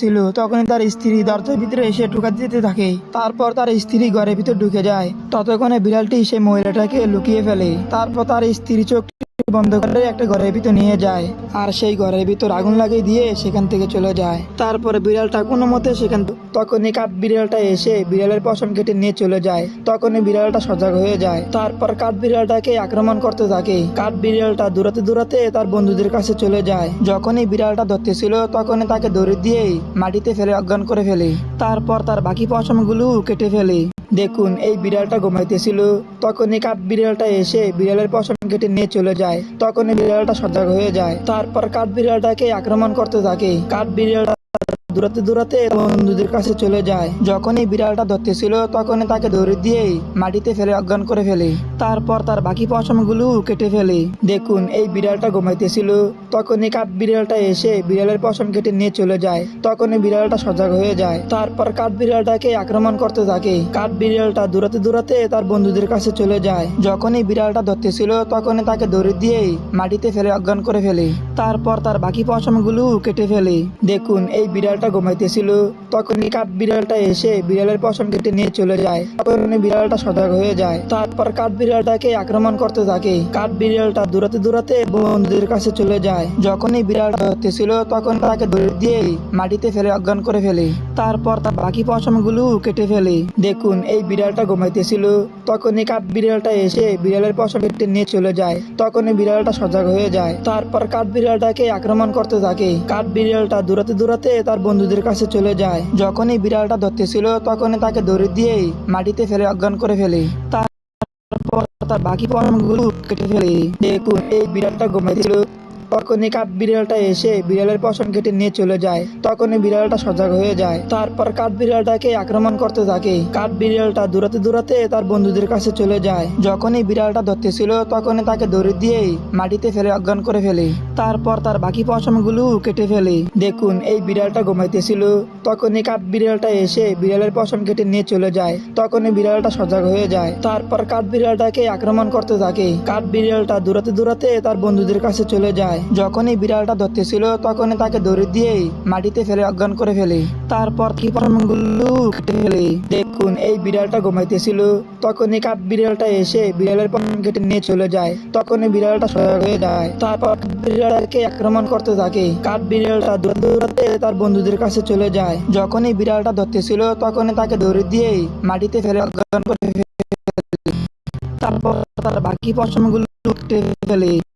ছিল, তখনই তার স্ত্রী দরজার ভিতরে এসে ঢুকা দিতে থাকে। তারপর তার স্ত্রী ঘরের ভিতর ঢুকে যায়। ততক্ষণে বিড়ালটি সেই মহিলাটাকে লুকিয়ে ফেলে। তারপর তার স্ত্রী চোখ বন্ধ করে একটা ঘরের ভিতর নিয়ে যায় আর সেই ঘরের ভিতর আগুন লাগিয়ে দিয়ে সেখান থেকে চলে যায়। তারপরে বিড়ালটা কোনো মতে সেখান তখনই কাঠ বিড়ালটা এসে বিড়ালের পশম কেটে নিয়ে চলে যায়। তখনই বিড়ালটা সজাগ হয়ে যায়। তারপর কাঠ বিড়ালটাকে আক্রমণ করতে থাকে। কাঠ বিড়ালটা দূরাতে দূরাতে তার বন্ধুদের কাছে চলে যায়। যখনই বিড়ালটা ধরতেছিল তখনই তাকে দড়ি দিয়েই মাটিতে ফেলে, অজ্ঞান করে ফেলে। তারপর তার বাকি পশমগুলো কেটে ফেলে। দেখুন, এই বিড়ালটা ঘুমাইতেছিল। তখনই কাঠ বিড়ালটা এসে বিড়ালের পশম কেটে নিয়ে চলে যায়। তখনই বিড়ালটা সজাগ হয়ে যায়। তারপর কাঠ বিড়ালটাকে আক্রমণ করতে থাকে। কাঠ বিড়ালটা দূরাতে দূরাতে বন্ধুদের কাছে চলে যায়। যখনই বিড়ালটা ধরতেছিল, তখনই তাকে দড়ি দিয়েই মাটিতে ফেলে অজ্ঞান করে ফেলে। তারপর তার বাকি পশমগুলো কেটে ফেলে। দেখুন, এই বিড়ালটা ঘুমাইতেছিল। তখনই কাঠ বিড়ালটা এসে বিড়ালের পশম কেটে নিয়ে চলে যায়। তখনই বিড়ালটা সজাগ হয়ে যায়। তারপর কাঠ বিড়ালটাকে আক্রমণ করতে থাকে। কাঠ বিড়ালটা দূরাতে দূরাতে তার বন্ধুদের কাছে চলে যায়। যখনই বিড়ালটা ধরতেছিল, তখনই তাকে ধরে দিয়েই মাটিতে ফেলে অজ্ঞান করে ফেলে। তারপর তার বাকি পশমগুলো কেটে ফেলে। দেখুন, এই বিড়ালটা ঘুমাইতেছিল। তখনই কাঠ বিড়ালটা এসে বিড়ালের পশম কেটে নিয়ে চলে যায়। তখনই বিড়ালটা সজাগ হয়ে যায়। তারপর কাঠ বিড়ালটাকে আক্রমণ করতে থাকে। কাঠ বিড়ালটা দূরাতে দূরাতে বন্ধুদের কাছে চলে যায়। যখনই বিড়ালটা ধরতেছিল, তখন তাকে দড়ি দিয়েই মাটিতে ফেলে অজ্ঞান করে ফেলে। তারপর তার বাকি পশমগুলো কেটে ফেলে। দেখুন, এই বিড়ালটা ঘুমাইতেছিল। তখনই কাঠ বিড়ালটা এসে বিড়ালের পশম কেটে নিয়ে চলে যায়। তখনই বিড়ালটা সজাগ হয়ে যায়। তারপর কাঠ বিড়ালটাকে আক্রমণ করতে থাকে। কাঠ বিড়ালটা দূরাতে দূরাতে তার বন্ধুদের কাছে চলে যায়। যখন এই বিড়ালটা ধরতেছিল, তখনই তাকে দড়ি দিয়ে মাটিতে ফেলে অজ্ঞান করে ফেলে। তারপর তার বাকি পণ্যগুলো কেটে ফেলে। দেখুন, এই বিড়ালটা ঘুমাইছিল তখনই কাঠ বিড়ালটা এসে বিড়ালের পশম কেটে নিয়ে চলে যায়। তখনই বিড়ালটা সজাগ হয়ে যায়। তারপর কাঠ বিড়ালটাকে আক্রমণ করতে থাকে। কাঠ বিড়ালটা দূরাতে দূরাতে তার বন্ধুদের কাছে চলে যায়। যখনই বিড়ালটা ধরতেছিল, তখনই তাকে দড়ি দিয়েই মাটিতে ফেলে অজ্ঞান করে ফেলে। তারপর তার বাকি পশমগুলো কেটে ফেলে। দেখুন, এই বিড়ালটা ঘুমাইতেছিল। তখনই কাঠ বিড়ালটা এসে বিড়ালের পশম কেটে নিয়ে চলে যায়। তখনই বিড়ালটা সজাগ হয়ে যায়। তারপর কাঠ বিড়ালটাকে আক্রমণ করতে থাকে। কাঠ বিড়ালটা দূরাতে দূরাতে তার বন্ধুদের কাছে চলে যায়। যখনই বিড়ালটা ধরতেছিল, তখনই তাকে দড়ি দিয়েই মাটিতে ফেলে, অজ্ঞান করে ফেলে। তারপর কি ফেলে। দেখুন, এই বিড়ালটা ঘুমাইতেছিল। তখনই কাঠ বিড়ালটা এসে বিড়ালের পশম কেটে নিয়ে চলে যায়। তখনই বিড়ালটা সজাগ হয়ে যায়। তারপর বিড়ালকে আক্রমণ করতে থাকে। কাঠ বিড়ালটা দূরাতে তার বন্ধুদের কাছে চলে যায়। যখনই বিড়ালটা ধরতেছিল, তখনই তাকে দড়ি দিয়েই মাটিতে ফেলে, অজ্ঞান করে ফেলে। তারপর তার বাকি পশমগুলো ফেলে।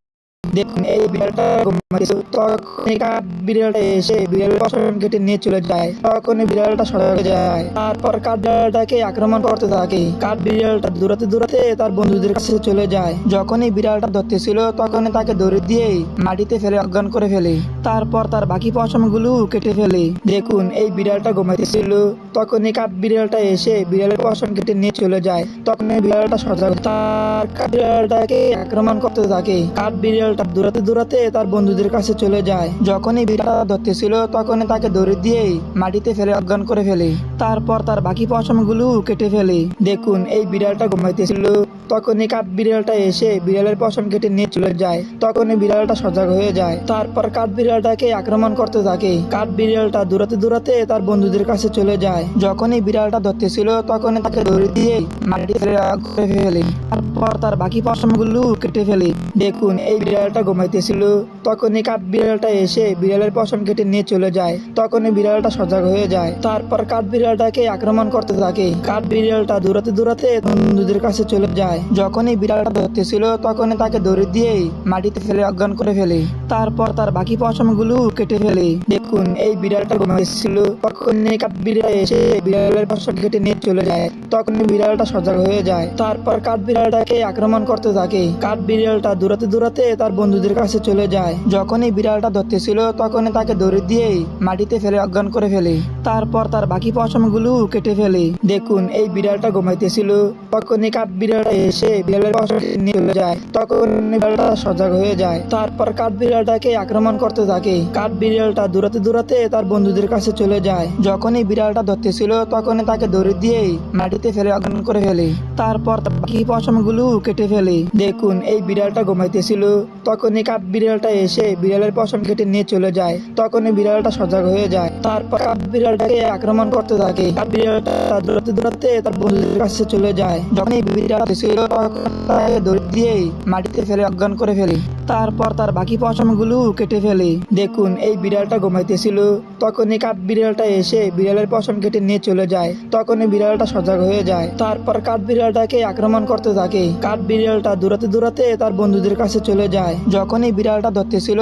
দেখুন, এই বিড়ালটা ঘুমাইছে তখনই কাঠ বিড়ালটা এসে বিড়ালের পশম কেটে নিয়ে চলে যায়। তখনই বিড়ালটা সরে যায়। তারপর কাঠ বিড়ালটাকে আক্রমণ করতে থাকে। কাঠ বিড়ালটা দূরাতে দূরাতে তার বন্ধুদের কাছে চলে যায়। যখনই বিড়ালটা ধরতেছিল, তখনই তাকে দড়ি দিয়েই মাটিতে ফেলে, অজ্ঞান করে ফেলে। তারপর তার বাকি পশমগুলো কেটে ফেলে। দেখুন, এই বিড়ালটা ঘুমাইতেছিল। তখনই কাঠ বিড়ালটা এসে বিড়ালের পশম কেটে নিয়ে চলে যায়। তখনই বিড়ালটা সজাগ। তার কাঠ বিড়ালটাকে আক্রমণ করতে থাকে। কাঠ বিড়ালটা দূরাতে দূরাতে তার বন্ধুদের কাছে চলে যায়। যখনই বিড়ালটা ধরতেছিল, তখনই তাকে দড়ি দিয়েই মাটিতে ফেলে অজ্ঞান করে ফেলে। তারপর তার বাকি পশমগুলো কেটে ফেলে। দেখুন, এই বিড়ালটা ঘুমাইতেছিল। তখনই কাঠ বিড়ালটা এসে বিড়ালের পশম কেটে নিয়ে চলে যায়। তখনই বিড়ালটা সজাগ হয়ে যায়। তারপর কাঠ বিড়ালটাকে আক্রমণ করতে থাকে। কাঠ বিড়ালটা দূরাতে দূরাতে তার বন্ধুদের কাছে চলে যায়। যখনই বিড়ালটা ধরতেছিল, তখনই তাকে দড়ি দিয়ে মাটিতে ফেলে ফেলে। তারপর তার বাকি পশমগুলো কেটে ফেলে। দেখুন, এই বিড়ালটা ঘুমাইতেছিল। তখনই কাঠ বিড়ালটা এসে বিড়ালের পশম কেটে নিয়ে চলে যায়। তখনই বিড়ালটা সজাগ হয়ে যায়। তারপর কাঠ বিড়ালটাকে আক্রমণ করতে থাকে। কাঠ বিড়ালটা দূরাতে দূরাতে বন্ধুদের কাছে চলে যায়। যখনই বিড়ালটা ধরতেছিল, তখনই তাকে দড়ি দিয়েই মাটিতে ফেলে অজ্ঞান করে ফেলে। তারপর তার বাকি পশমগুলো কেটে ফেলে। দেখুন, এই বিড়ালটা ঘুমাইছিল তখনই কাঠ বিড়াল এসে বিড়ালের পশম কেটে নিয়ে চলে যায়। তখনই বিড়ালটা সজাগ হয়ে যায়। তারপর কাঠ বিড়ালটাকে আক্রমণ করতে থাকে। কাঠ বিড়ালটা দূরাতে দূরাতে তার বন্ধুদের কাছে চলে যায়। যখনই বিড়ালটা ধরতেছিল, তখনই তাকে দড়ি দিয়েই মাটিতে ফেলে অজ্ঞান করে ফেলে। তারপর তার বাকি পশমগুলো কেটে ফেলে। দেখুন, এই বিড়ালটা ঘুমাইতেছিল। তখনই কাঠ বিড়ালটা এসে বিড়ালের পশম নিয়ে যায়। তখন বিড়ালটা সজাগ হয়ে যায়। তারপর কাঠ বিড়ালটাকে আক্রমণ করতে থাকে। কাঠ বিড়ালটা দূরাতে দূরাতে তার বন্ধুদের কাছে চলে যায়। যখনই বিড়ালটা ধরতেছিল, তখনই তাকে দড়ি দিয়েই মাটিতে ফেলে অজ্ঞান করে ফেলে। তারপর তার বাকি পশমগুলো কেটে ফেলে। দেখুন, এই বিড়ালটা ঘুমাইতেছিল। তখনই কাঠ বিড়ালটা এসে বিড়ালের পশম কেটে নিয়ে চলে যায়। তখনই বিড়ালটা সজাগ হয়ে যায়। তারপর কাঠ বিড়ালটাকে আক্রমণ করতে থাকে। কাঠ বিড়ালটা দৌড়াতে দৌড়াতে তার বন্ধুদের কাছে চলে যায়। যখন এই বিড়ালটা ছিল দিয়ে মাটিতে ফেলে অজ্ঞান করে ফেলে। তারপর তার বাকি পশমগুলো কেটে ফেলে। দেখুন, এই বিড়ালটা ঘুমাইতেছিল। তখনই কাঠ বিড়ালটা এসে বিড়ালের পশম কেটে নিয়ে চলে যায়। তখনই বিড়ালটা সজাগ হয়ে যায়। তারপর কাঠ বিড়ালটাকে আক্রমণ করতে থাকে। কাঠ বিড়ালটা দৌড়াতে দৌড়াতে তার বন্ধুদের কাছে চলে যায়। যখনই বিড়ালটা ধরতেছিল